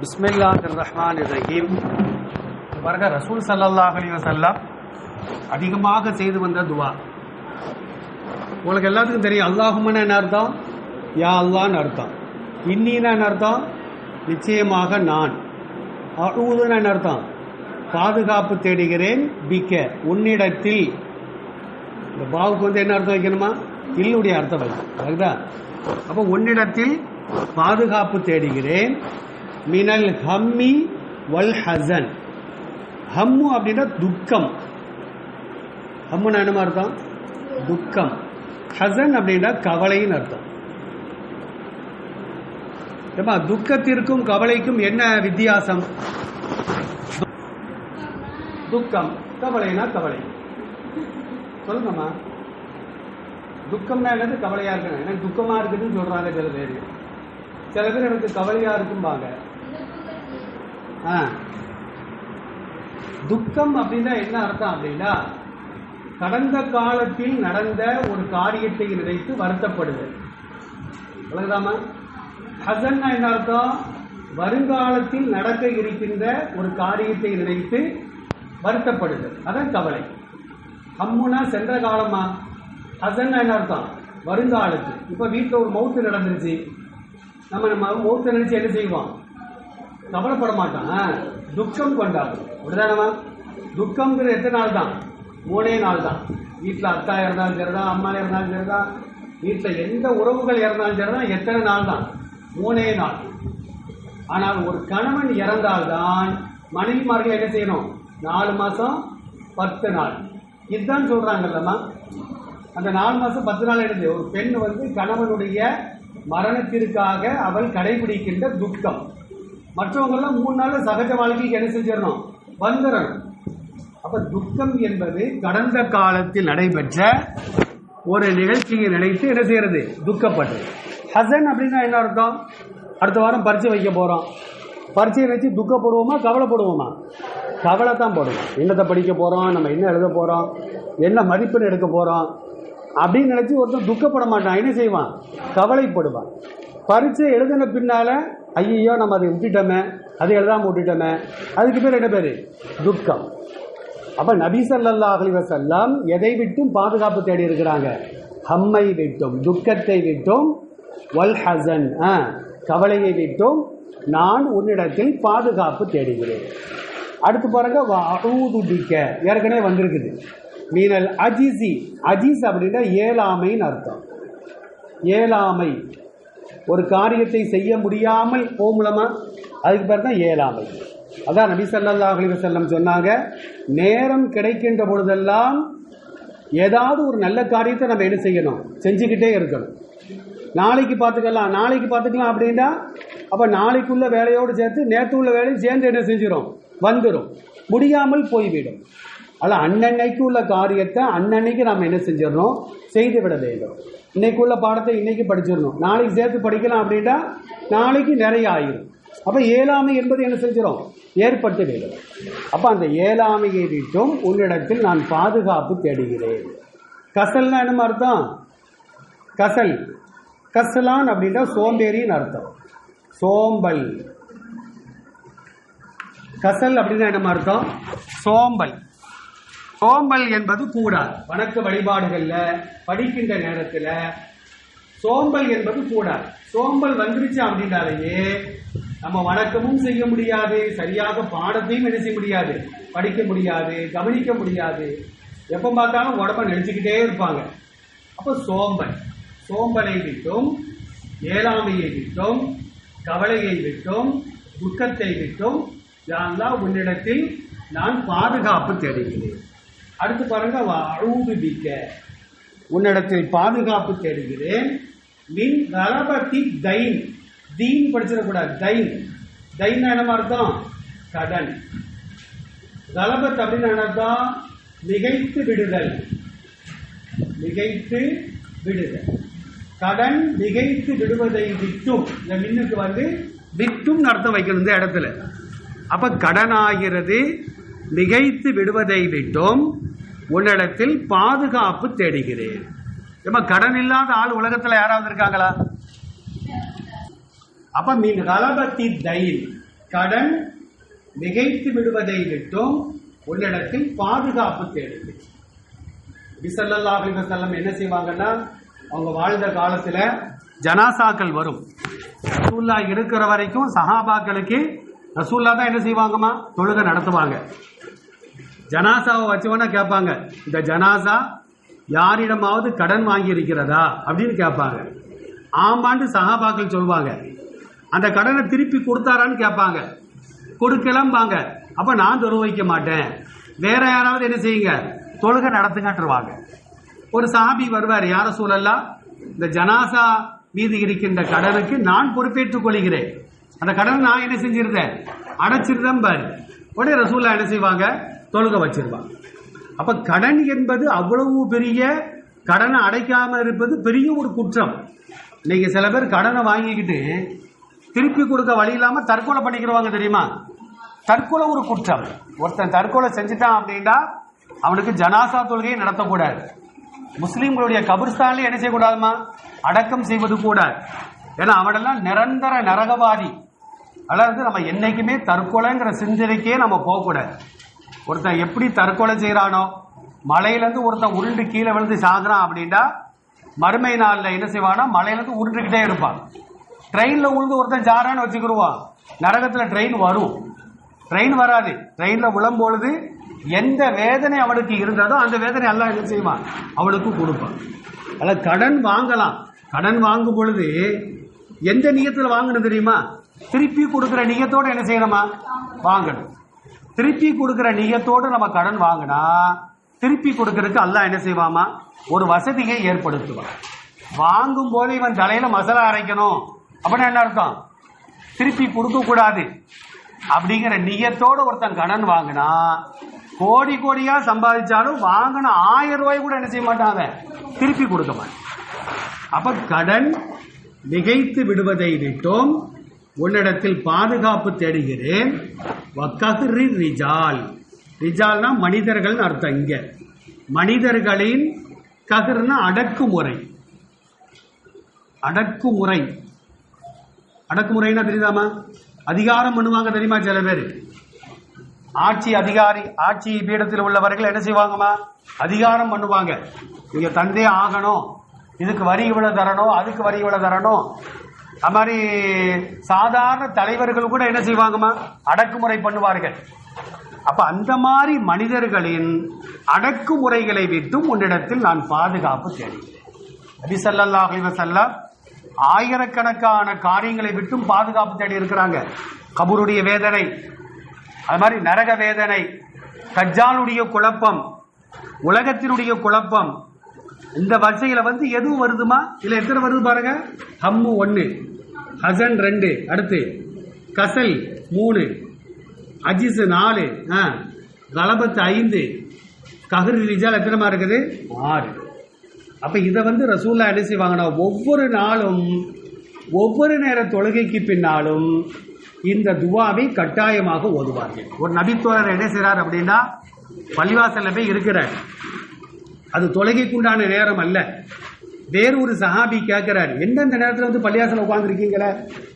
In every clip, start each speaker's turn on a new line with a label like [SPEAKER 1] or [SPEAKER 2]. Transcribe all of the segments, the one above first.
[SPEAKER 1] பிஸ்மில்லா ரஹ்மான் ரஹீம் பாருங்க ரசூல் சல்லல்லாஹ் அலைஹி வஸல்லம் அதிகமாக செய்து வந்த துவா. உங்களுக்கு எல்லாத்துக்கும் தெரியும் அல்லாஹுமன்னு என்ன அர்த்தம்? யா அல்லான்னு அர்த்தம். இன்னின்னு என்ன அர்த்தம்? நிச்சயமாக நான். அழுதுன்னு என்ன அர்த்தம்? பாதுகாப்பு தேடுகிறேன் பிக்க உன்னிடத்தில். இந்த பாவுக்கு வந்து என்ன அர்த்தம் வைக்கணுமா? இல்லுடைய அர்த்தம் வைக்கணும். அதுதா அப்போ உன்னிடத்தில் பாதுகாப்பு தேடுகிறேன் மினல் ஹம்மி வல் ஹசன். ஹம்மு அப்படின்னா துக்கம். ஹம்முன்னா என்ன அர்த்தம்? துக்கம். ஹசன் அப்படின்னா கவலைன்னு அர்த்தம். ஏம்மா துக்கத்திற்கும் கவலைக்கும் என்ன வித்தியாசம்? துக்கம். கவலைனா கவலை. சொல்லுங்கம்மா. துக்கம்னா என்னது? கவலையா இருக்கணும். எனக்கு துக்கமா இருக்குதுன்னு சொல்றாங்க சில பேர். சில பேர் எனக்கு கவலையா இருக்கும்பாங்க. துக்கம் அப்படின்னா என்ன அர்த்தம் அப்படின்னா கடந்த காலத்தில் நடந்த ஒரு காரியத்தை நினைத்து வருத்தப்படுதல் விளங்குதாமா ஹசன்னா என்ன அர்த்தம்? வருங்காலத்தில் நடக்க இருக்கின்ற ஒரு காரியத்தை நினைத்து வருத்தப்படுதல் அதான் கவலை. ஹம்முனா சென்ற காலமா? ஹசன்னா என்ன அர்த்தம்? வருங்காலத்து இப்போ வீட்டில் ஒரு மௌத்து நடந்துருச்சு. நம்ம நம்ம மௌத்து நினைச்சு என்ன செய்வோம்? கவலைப்பட மாட்டான் துக்கம் கொண்டாடும் அப்படிதானமா துக்கம்ங்கிறது எத்தனை நாள் தான்? மூணே நாள் தான். வீட்டில் அத்தா இறந்தாலும் சரிதான் அம்மா இறந்தாலும் சரிதான் வீட்டில் எந்த உறவுகள் இறந்தாலும் சரிதான் எத்தனை நாள் தான்? மூணே நாள். ஆனால் ஒரு கணவன் இறந்தால்தான் மனைவிமார்கள் என்ன செய்யணும்? நாலு மாதம் பத்து நாள். இதுதான் சொல்கிறாங்கல்லம்மா அந்த நாலு மாதம் பத்து நாள் எடுத்து ஒரு பெண் வந்து கணவனுடைய மரணத்திற்காக அவள் கடைபிடிக்கின்ற துக்கம். மற்றவங்கெல்லாம் மூணு நாள் சகஜ வாழ்க்கைக்கு என்ன செஞ்சிடணும்? வந்துடணும். அப்போ துக்கம் என்பது கடந்த காலத்தில் நடைபெற்ற ஒரு நிகழ்ச்சியை நினைத்து என்ன செய்யறது? துக்கப்பட்டது. ஹசன் அப்படின்னா என்ன அர்த்தம்? அடுத்த வாரம் பரிச்சை வைக்க போகிறோம் பரீட்சையை நினைச்சு துக்கப்படுவோமா கவலைப்படுவோமா? கவலை தான் போடுவோம் என்னத்தை படிக்க போகிறோம் நம்ம என்ன எழுத போகிறோம் என்ன மதிப்பெண் எடுக்க போகிறோம் அப்படின்னு நினச்சி ஒருத்தன் துக்கப்பட மாட்டான். என்ன செய்வான்? கவலைப்படுவான். பரிச்சை எழுதின பின்னால் ஐயோ நம்ம அதை விட்டுட்டோமே. அதை எழுதாமல் விட்டுட்டோமே. அதுக்கு பேர் என்ன பேர்? துக்கம். அப்போ நபி சல்லா அலைஹி வஸல்லம் எதை விட்டும் பாதுகாப்பு தேடி இருக்கிறாங்க? ஹம்மை விட்டும் துக்கத்தை விட்டும் வல் ஹசன் ஆ, கவலையை விட்டும் நான் உன்னிடத்தில் பாதுகாப்பு தேடுகிறேன். அடுத்து பாருங்க வஅஊது ஏற்கனவே வந்திருக்குது. மீனல் அஜிசி. அஜீஸ் அப்படின்னா ஏழாமைன்னு அர்த்தம். ஏழாமை. ஒரு காரியத்தை செய்ய முடியாமல் போகுமலமா அதுக்கு பேர் தான் ஏழாமை. அதான் நபி ஸல்லல்லாஹு அலைஹி வஸல்லம் சொன்னாங்க நேரம் கிடைக்கின்ற பொழுதெல்லாம் ஏதாவது ஒரு நல்ல காரியத்தை நம்ம என்ன செய்யணும்? செஞ்சுக்கிட்டே இருக்கணும். நாளைக்கு பார்த்துக்கலாம் நாளைக்கு பார்த்துக்கலாம் அப்படின்னா அப்போ நாளைக்குள்ள வேலையோடு சேர்த்து நேற்று உள்ள வேலையும் சேர்ந்து என்ன செஞ்சிடும் வந்துடும் முடியாமல் போய்விடும். அல்ல அன்னன்னைக்கு உள்ள காரியத்தை அன்னன்னைக்கு நாம் என்ன செஞ்சிடணும்? செய்து விட வேண்டும். இன்னைக்கு உள்ள பாடத்தை இன்னைக்கு படிச்சிடணும். நாளைக்கு சேர்த்து படிக்கலாம் அப்படின்னா நாளைக்கு நிறைய ஆயிரும். அப்போ ஏழாமை என்பது என்ன செஞ்சிடும் ஏற்பட்டு விடும் அப்போ அந்த ஏழாமையை விட்டும் உன்னிடத்தில் நான் பாதுகாப்பு தேடுகிறேன். கசல்னா என்ன அர்த்தம்? கசல். கசலான் அப்படின்னா சோம்பேறின்னு அர்த்தம். சோம்பல். கசல் அப்படின்னா என்ன அர்த்தம்? சோம்பல். சோம்பல் என்பது கூடாது. வணக்க வழிபாடுகள்ல படிக்கின்ற நேரத்துல சோம்பல் என்பது கூடாது. சோம்பல் வந்துருச்சு அப்படின்னாலேயே நம்ம வணக்கமும் செய்ய முடியாது சரியாக பாடத்தையும் என்ன செய்ய முடியாது? படிக்க முடியாது கவனிக்க முடியாது. எப்ப பார்த்தாலும் உடம்ப நினைச்சுக்கிட்டே இருப்பாங்க. அப்போ சோம்பல். சோம்பலை விட்டும் ஏழாமையை விட்டும் கவலையை விட்டும் துக்கத்தை விட்டும் யாரெல்லாம் உன்னிடத்தில் நான் பாதுகாப்பு தேடுகிறேன்? அடுத்து பாருங்க அழுது உன்னிடத்தில் பாதுகாப்பு தேடுகிறேன். மின் கலபத்தி தைன். தீன் படிச்சிடக்கூடாது. தைன். தைன் என்ன அர்த்தம்? கடன். கலபத் அப்படின்னு அர்த்தம்? மிகைத்து விடுதல். மிகைத்து விடுதல். கடன் மிகைத்து விடுவதை விட்டும். இந்த மின்னுக்கு வந்து விட்டும் அர்த்தம் வைக்கணும் இந்த இடத்துல. அப்ப கடனாகிறது மிகைத்து விடுவதை விட்டும் உன்னிடத்தில் பாதுகாப்பு தேடுகிறேன். ஏமா கடன் இல்லாத ஆள் உலகத்தில் யாராவது இருக்காங்களா? அப்ப மீன் கலபத்தி தயில். கடன் மிகைத்து விடுவதை விட்டும் உன்னிடத்தில் பாதுகாப்பு தேடுங்கள் பிசல்லாஹ் செல்லம் என்ன செய்வாங்கன்னா அவங்க வாழ்ந்த காலத்தில் ஜனாசாக்கள் வரும். ரசூல்லா இருக்கிற வரைக்கும் சஹாபாக்களுக்கு ரசூல்லா தான் என்ன செய்வாங்கம்மா? தொழுகை நடத்துவாங்க. ஜனாசாவை வச்சவனா கேட்பாங்க. இந்த ஜனாசா யாரிடமாவது கடன் வாங்கி இருக்கிறதா அப்படின்னு கேட்பாங்க. ஆமாண்டு சகாபாக்கள் சொல்லுவாங்க அந்த கடனை திருப்பி கொடுத்தாரான்னு கேட்பாங்க. கொடுக்கலம்பாங்க. அப்ப நான் தொழு வைக்க மாட்டேன். வேற யாராவது என்ன செய்யுங்க? தொழுகை நடத்துங்கட்டுருவாங்க ஒரு சாபி வருவார் யார சூழல்லாம் இந்த ஜனாசா மீது இருக்கின்ற கடனுக்கு நான் பொறுப்பேற்றுக் கொள்கிறேன். அந்த கடனை நான் என்ன செஞ்சிருந்தேன்? அடைச்சிருந்தேன் பாரு. உடனே ரசூலா என்ன செய்வாங்க? தொழுகை வச்சிருவாங்க அப்ப கடன் என்பது அவ்வளவு பெரிய கடனை அடைக்காம இருப்பது பெரிய ஒரு குற்றம். இன்னைக்கு சில பேர் கடனை வாங்கிக்கிட்டு திருப்பி கொடுக்க வழி இல்லாம தற்கொலை பண்ணிக்கிறவாங்க தெரியுமா? தற்கொலை ஒரு குற்றம். ஒருத்தன் தற்கொலை செஞ்சுட்டான் அப்படின்னா அவனுக்கு ஜனாசா தொழுகையை நடத்தக்கூடாது. முஸ்லீம்களுடைய கபிர்ஸ்தான்ல என்ன செய்யக்கூடாதுமா? அடக்கம் செய்வது கூடாது ஏன்னா அவனெல்லாம் நிரந்தர நரகவாதி. அதாவது நம்ம என்னைக்குமே தற்கொலைங்கிற சிந்தனைக்கே நம்ம போகக்கூடாது. ஒருத்தன் எப்படி தற்கொலை செய்கிறானோ மலையிலேருந்து ஒருத்தன் உருண்டு கீழே விழுந்து சாகுறான் அப்படின்னா மறுமை நாளில் என்ன செய்வானா மலையிலேருந்து உருண்டுக்கிட்டே இருப்பான். ட்ரெயினில் உழுந்து ஒருத்தன் சாரான்னு வச்சுக்கிடுவான் நரகத்தில் ட்ரெயின் வரும். ட்ரெயின் வராது. ட்ரெயினில் விழும்பொழுது எந்த வேதனை அவனுக்கு இருந்ததோ அந்த வேதனை எல்லாம் என்ன செய்வான்? அவனுக்கு கொடுப்பான். அதில் கடன் வாங்கலாம். கடன் வாங்கும் பொழுது எந்த நியத்தில் வாங்கணும் தெரியுமா? திருப்பி கொடுக்குற நியத்தோடு என்ன செய்யணுமா? வாங்கணும். திருப்பி கொடுக்குற நியத்தோடு நம்ம கடன் வாங்கினா திருப்பி கொடுக்கறதுக்கு அல்லா என்ன செய்வாமா? ஒரு வசதியை ஏற்படுத்துவான். வாங்கும் போது இவன் தலையில மசாலா அரைக்கணும். அப்படின்னா என்ன அர்த்தம்? திருப்பி கொடுக்க கூடாது. அப்படிங்கிற நியத்தோடு ஒருத்தன் கடன் வாங்கினா கோடி கோடியா சம்பாதிச்சாலும் வாங்கின ஆயிரம் ரூபாய் கூட என்ன செய்ய மாட்டான் திருப்பி கொடுக்க மாட்டான். அப்ப கடன் நிகழ்த்து விடுவதை விட்டோம். உன்னிடத்தில் பாதுகாப்பு தேடுகிறேன். வக்கஹ்ரி ரிஜால். ரிஜால்னா மனிதர்கள் அர்த்தம் இங்க. மனிதர்களின் கஹர்னா அடக்குமுறை. அடக்குமுறை. அடக்குமுறைன்னா தெரியுதாமா அதிகாரம் பண்ணுவாங்க தெரியுமா சில பேர்? ஆட்சி அதிகாரி ஆட்சி பீடத்தில் உள்ளவர்கள் என்ன செய்வாங்கம்மா? அதிகாரம் பண்ணுவாங்க. நீங்கள் தந்தே ஆகணும். இதுக்கு வரி இவ்வளோ தரணும் அதுக்கு வரி இவ்வளோ தரணும். அது மாதிரி சாதாரண தலைவர்கள் கூட என்ன செய்வாங்கம்மா? அடக்குமுறை பண்ணுவார்கள். அப்ப அந்த மாதிரி மனிதர்களின் அடக்குமுறைகளை விட்டும் உன்னிடத்தில் நான் பாதுகாப்பு தேடுகிறேன். நபி ஸல்லல்லாஹு ஆயிரக்கணக்கான காரியங்களை விட்டும் பாதுகாப்பு தேடி இருக்கிறாங்க. கபூருடைய வேதனை அது மாதிரி நரக வேதனை கஜாலுடைய குழப்பம் உலகத்தினுடைய குழப்பம் இந்த வரிசையில வந்து எதுவும் வருதுமா? இல்ல எத்தனை வருது பாருங்க. ஹம்மு ஒன்னு ஹசன் ரெண்டு அடுத்து கசல் மூணு அஜிஸ் நாலு ஆ, கலபத்து ஐந்து கஹர் ரிஜால் எத்தனைமா இருக்குது? ஆறு. அப்ப இதை வந்து ரசூல்லா என்ன செய்வாங்கன்னா ஒவ்வொரு நாளும் ஒவ்வொரு நேர தொழுகைக்கு பின்னாலும் இந்த துவாவை கட்டாயமாக ஓதுவார்கள். ஒரு நபித்தோழர் என்ன செய்கிறார் அப்படின்னா பள்ளிவாசல்ல போய் இருக்கிறார். அது தொழுகைக்குண்டான நேரம் அல்ல. வேறு ஒரு சஹாபி கேட்கிறார் எந்தெந்த நேரத்தில் வந்து பள்ளியாசல உட்கார்ந்துருக்கீங்களே?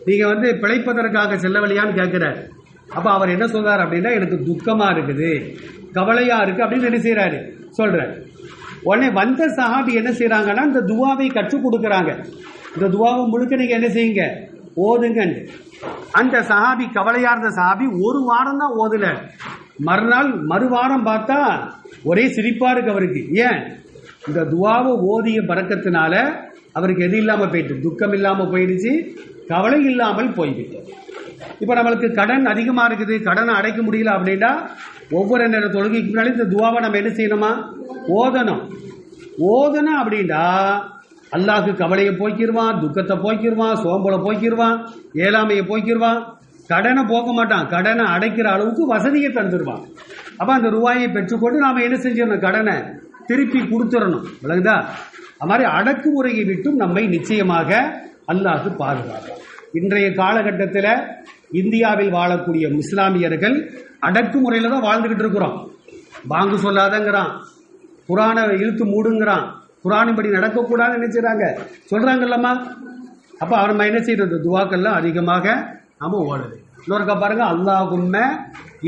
[SPEAKER 1] நீங்க வந்து பிழைப்பதற்காக செல்லவழியான்னு கேட்கிறார். அப்ப அவர் என்ன சொல்றார் அப்படின்னா எனக்கு துக்கமா இருக்குது கவலையா இருக்கு அப்படின்னு என்ன செய்யறாரு சொல்றாரு. உடனே வந்த சஹாபி என்ன செய்கிறாங்கன்னா இந்த துவாவை கற்றுக் கொடுக்குறாங்க. இந்த துவாவை முழுக்க நீங்க என்ன செய்யுங்க? ஓதுங்க அந்த சஹாபி கவலையா இருந்த சஹாபி ஒரு வாரம் தான் ஓதுல. மறுநாள் மறுவாரம் பார்த்தா ஒரே சிரிப்பா இருக்கு அவருக்கு. ஏன்? இந்த துவாவை ஓதிய பறக்கத்தினால அவருக்கு எது இல்லாமல் போயிட்டு துக்கம் இல்லாமல் போயிடுச்சு கவலை இல்லாமல் போய்விட்டு இப்போ நம்மளுக்கு கடன் அதிகமாக இருக்குது கடனை அடைக்க முடியல அப்படின்னா ஒவ்வொரு நேர தொழுகைக்கு முன்னாடி இந்த துவாவை நம்ம என்ன செய்யணுமா? ஓதணும். ஓதணும் அப்படின்னா அல்லாஹுக்கு கவலையை போக்கிடுவான் துக்கத்தை போக்கிடுவான் சோம்பலை போக்கிடுவான் ஏழாமையை போக்கிடுவான் கடனை போக்க மாட்டான். கடனை அடைக்கிற அளவுக்கு வசதியை தந்துடுவான் அப்போ அந்த ரூபாயை பெற்றுக்கொண்டு நாம் என்ன செஞ்சிடணும்? கடனை திருப்பி கொடுத்துடணும். விளங்குதா? அது மாதிரி அடக்குமுறையை விட்டும் நம்மை நிச்சயமாக அல்லாஹ் பாதுகாப்பான். இன்றைய காலகட்டத்தில் இந்தியாவில் வாழக்கூடிய இஸ்லாமியர்கள் அடக்குமுறையில் தான் வாழ்ந்துக்கிட்டு இருக்கிறோம். பாங்கு சொல்லாதங்கிறான். குரானை இழுத்து மூடுங்கிறான். குரானின்படி நடக்கக்கூடாதுன்னு நினைச்சுறாங்க சொல்கிறாங்கல்லம்மா அப்போ அவர் என்ன செய்யறது? துவாக்கள்லாம் அதிகமாக நாம் ஓடுது இன்னொருக்கா பாருங்க அல்லாஹும்ம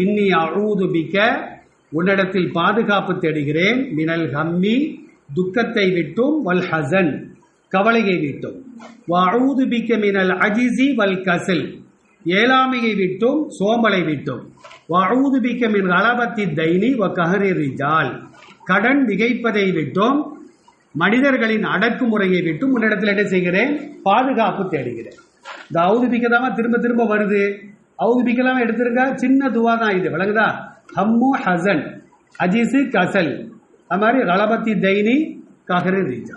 [SPEAKER 1] இன்னி அழுதுபிக்க உன்னிடத்தில் பாதுகாப்பு தேடுகிறேன். மினல் ஹம்மி துக்கத்தை விட்டும் வல் ஹசன் கவலையை விட்டும். வஅஊது பிக்க மினல் அஜிசி வல் கசில் ஏழாமையை விட்டும் சோம்பலை விட்டும். வஅஊது பிக்க மின் அளபத்தி தைனி வ கஹரி ரிஜால் கடன் மிகைப்பதை விட்டும் மனிதர்களின் அடக்குமுறையை விட்டும் உன்னிடத்தில் என்ன செய்கிறேன்? பாதுகாப்பு தேடுகிறேன். இந்த அவுதுபிக்க தான் திரும்ப திரும்ப வருது. அவுதுபிக்கலாம் எடுத்துருங்க சின்ன துவா தான் இது. விளங்குதா? ஹம்மு ஹசன். அஜிசு கசல். அது மாதிரி ரலபத்தி தைனி கஹரு ரீஜா.